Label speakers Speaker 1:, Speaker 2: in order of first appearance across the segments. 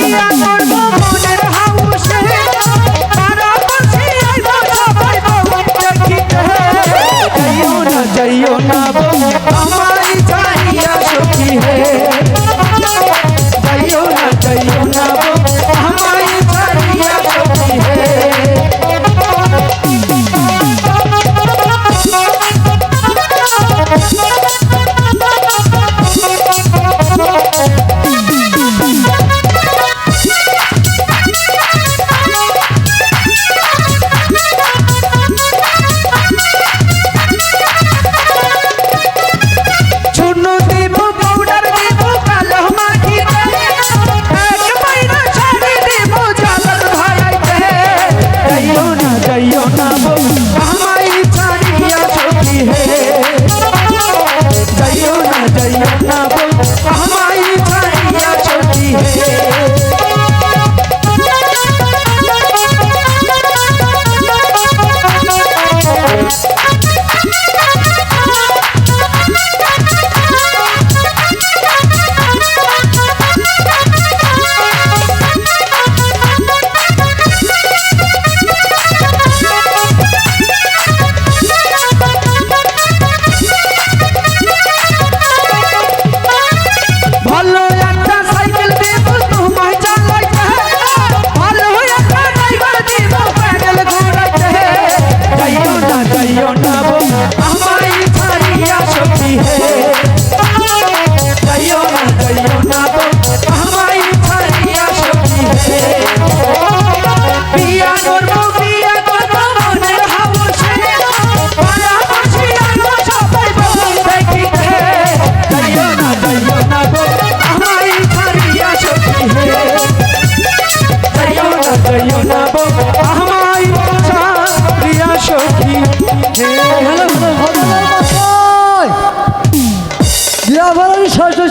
Speaker 1: বিয়া করব।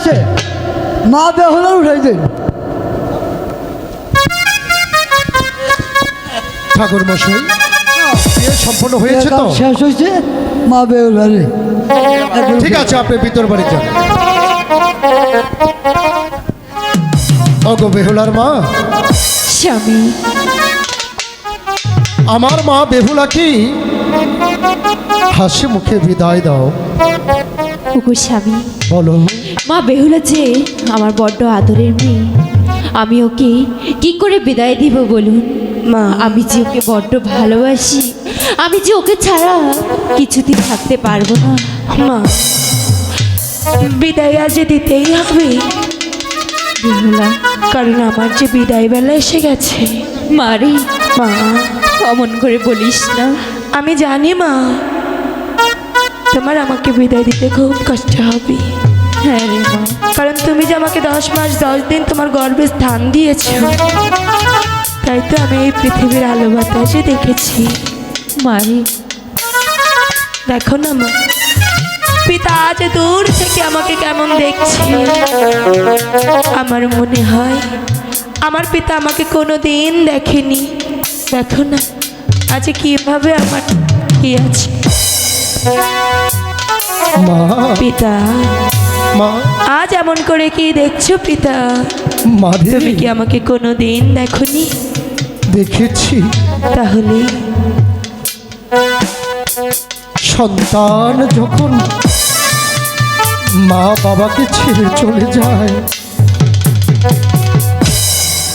Speaker 2: হয়েছে মা বেহুলা উঠাই দিন।
Speaker 3: ঠাকুর মশাই সম্পন্ন হয়েছে তো?
Speaker 2: শেষ হয়েছে? মা বেহুলারে
Speaker 3: ঠিক আছে আপনি ভিতর বাড়ি যান। অগো বেহুলার মা।
Speaker 4: স্বামী।
Speaker 3: আমার মা বেহুলা কি হাসি মুখে বিদায় দাও।
Speaker 4: ওগো স্বামী।
Speaker 3: বলো।
Speaker 4: মা বেহুলা যে আমার বড্ড আদরের মেয়ে। আমি ওকে কি করে বিদায় দিব বলুন? মা। আমি যে ওকে বড্ড ভালোবাসি আমি যে ওকে ছাড়া কিছুদিন থাকতে পারব না। মা বিদায় আজ দিতেই হবে। বেহুলা। কারণ আমার যে বিদায় বেলা এসে গেছে। মারে মা। অমন করে বলিস না। আমি জানি মা। তোমার আমাকে বিদায় দিতে খুব কষ্ট হবে। হ্যাঁ রে মা। কারণ তুমি যে আমাকে দশ মাস দশ দিন তোমার গর্বে স্থান দিয়েছ তাই তো আমি এই পৃথিবীর আলো বাতাসে দেখেছি। মারি দেখো না মা পিতা আজ দূর থেকে আমাকে কেমন দেখছে। আমার মনে হয় আমার পিতা আমাকে কোনো দিন দেখেনি। দেখো না আজ কীভাবে আমার কি আছে। পিতা।
Speaker 3: মা।
Speaker 4: আজ এমন করে কি দেখছ পিতা? তুমি কি আমাকে কোনো দিন দেখনি?
Speaker 3: দেখেছি।
Speaker 4: তাহলে?
Speaker 3: সন্তান যখন মা বাবাকে ছেড়ে চলে যায়